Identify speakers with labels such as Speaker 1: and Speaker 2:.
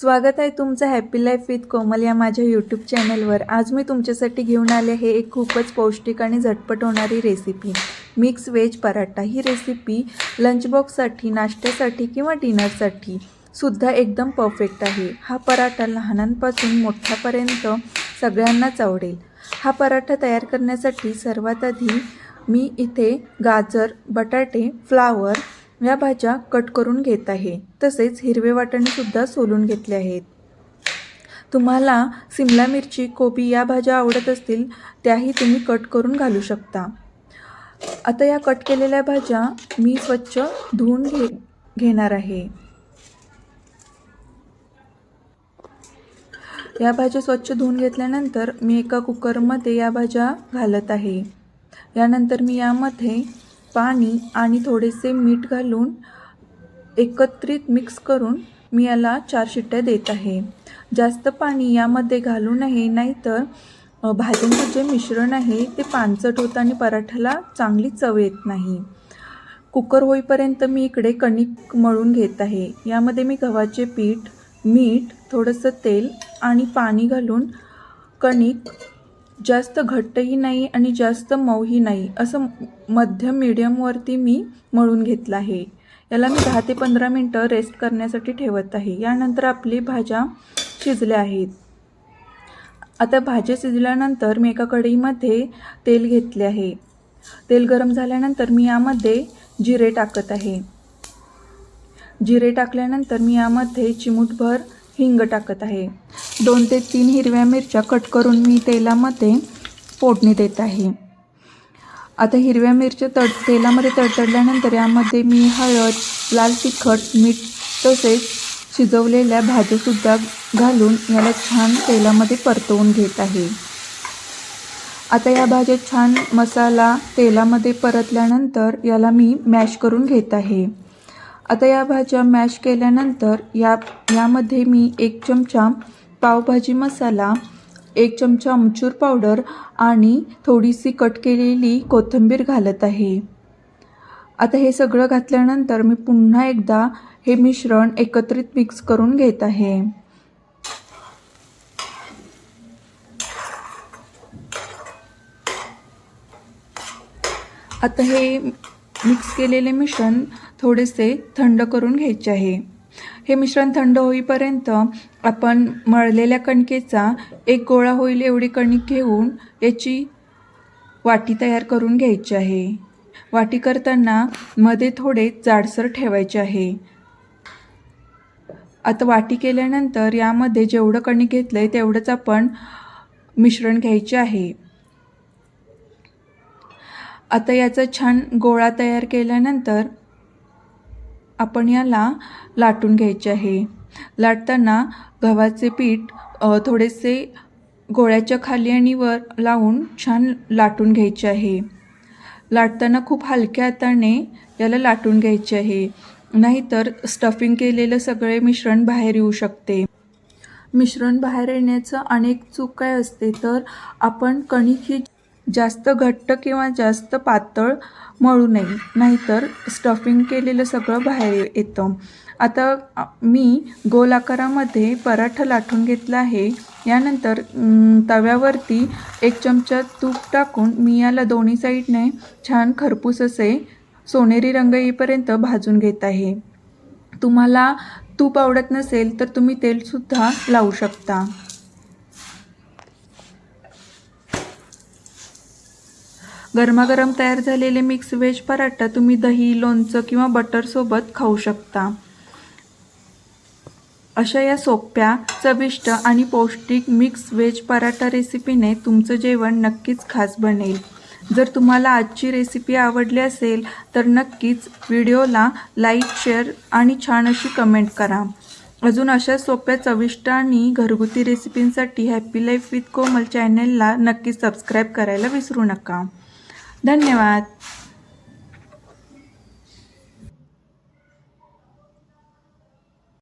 Speaker 1: स्वागत आहे तुमचं हॅपी लाईफ विथ कोमल या माझ्या यूट्यूब चॅनलवर आज मी तुमच्यासाठी घेऊन आले हे एक खूपच पौष्टिक आणि झटपट होणारी रेसिपी मिक्स व्हेज पराठा. ही रेसिपी लंच बॉक्ससाठी नाश्त्यासाठी किंवा डिनरसाठी सुद्धा एकदम परफेक्ट आहे. हा पराठा लहानांपासून मोठ्यापर्यंत सगळ्यांनाच आवडेल. हा पराठा तयार करण्यासाठी सर्वात आधी मी इथे गाजर बटाटे फ्लावर या भाज्या कट करून घेत आहे. तसेच हिरवे वाटाणेसुद्धा सोलून घेतले आहेत. तुम्हाला सिमला मिरची कोबी या भाज्या आवडत असतील त्याही तुम्ही कट करून घालू शकता. आता या कट केलेल्या भाज्या मी स्वच्छ धुवून घे घेणार आहे. या भाज्या स्वच्छ धुवून घेतल्यानंतर मी एका कुकरमध्ये या भाज्या घालत आहे. यानंतर मी यामध्ये पाणी आणि थोडेसे मीठ घालून एकत्रित मिक्स करून मी याला चार शिट्ट्या देत आहे. जास्त पाणी यामध्ये घालू नये नाहीतर भाज्यांचं जे मिश्रण आहे ते पानसट होतं आणि पराठ्याला चांगली चव येत नाही. कुकर होईपर्यंत मी इकडे कणिक मळून घेत आहे. यामध्ये मी गव्हाचे पीठ मीठ थोडंसं तेल आणि पाणी घालून कणिक जास्त घट्टही नाही आणि जास्त मऊही नाही असं मध्यम मिडियमवरती मी मळून घेतलं आहे. याला मी दहा ते पंधरा मिनटं रेस्ट करण्यासाठी ठेवत आहे. यानंतर आपली भाज्या शिजल्या आहेत. आता भाज्या शिजल्यानंतर मी एका कढईमध्ये तेल घेतले आहे. तेल गरम झाल्यानंतर मी यामध्ये जिरे टाकत आहे. जिरे टाकल्यानंतर मी यामध्ये चिमूटभर हिंग टाकत आहे. दोन ते तीन हिरव्या मिरच्या कट करून मी तेलामध्ये फोडणी देत आहे. आता हिरव्या मिरच्या तड तेलामध्ये तडतडल्यानंतर यामध्ये मी हळद लाल तिखट मीठ तसेच शिजवलेल्या भाज्यासुद्धा घालून याला छान तेलामध्ये परतवून घेत आहे. आता या भाज्या छान मसाला तेलामध्ये परतल्यानंतर याला मी मॅश करून घेत आहे. आता या भाज्या मॅश केल्यानंतर या यामध्ये मी एक चमचा पावभाजी मसाला एक चमचा अमचूर पावडर आणि थोडीशी कट केलेली कोथिंबीर घालत आहे. आता हे सगळं घातल्यानंतर मी पुन्हा एकदा हे मिश्रण एकत्रित मिक्स करून घेत आहे. आता हे मिक्स केलेले मिश्रण थोडेसे थंड करून घ्यायचे आहे. हे मिश्रण थंड होईपर्यंत आपण मळलेल्या कणकेचा एक गोळा होईल एवढी कणिक घेऊन याची वाटी तयार करून घ्यायची आहे. वाटी करताना मध्ये थोडे जाडसर ठेवायचे आहे. आता वाटी केल्यानंतर यामध्ये जेवढं कणिक घेतलं आहे तेवढंच आपण मिश्रण घ्यायचे आहे. आता याचा छान गोळा तयार केल्यानंतर आपण याला लाटून घ्यायचे आहे. लाटताना गव्हाचे पीठ थोडेसे गोळ्याच्या खाली आणि वर लावून छान लाटून घ्यायचे आहे. लाटताना खूप हलक्या हाताने याला लाटून घ्यायचे आहे. नाहीतर स्टफिंग केलेलं सगळे मिश्रण बाहेर येऊ शकते. मिश्रण बाहेर येण्याचं अनेक चूक काय असते तर आपण कणिक ही जास्त घट्ट किंवा जास्त पातळ मळू नये. नाहीतर स्टफिंग केलेलं सगळं बाहेर येतं. आता मी गोल आकारामध्ये पराठा लाटून घेतला आहे. यानंतर तव्यावरती एक चमचा तूप टाकून मी याला दोन्ही साईडने छान खरपूस असे सोनेरी रंग येईपर्यंत भाजून घेत आहे. तुम्हाला तूप आवडत नसेल तर तुम्ही तेलसुद्धा लावू शकता. गरमागरम तयार झालेले मिक्स व्हेज पराठा तुम्ही दही लोणचं किंवा बटरसोबत खाऊ शकता. अशा या सोप्या चविष्ट आणि पौष्टिक मिक्स व्हेज पराठा रेसिपीने तुमचं जेवण नक्कीच खास बनेल. जर तुम्हाला आजची रेसिपी आवडली असेल तर नक्कीच व्हिडिओला लाईक शेअर आणि छान अशी कमेंट करा. अजून अशा सोप्या चविष्ट आणि घरगुती रेसिपींसाठी हॅपी लाईफ विथ कोमल चॅनेलला नक्की सबस्क्राईब करायला विसरू नका. धन्यवाद.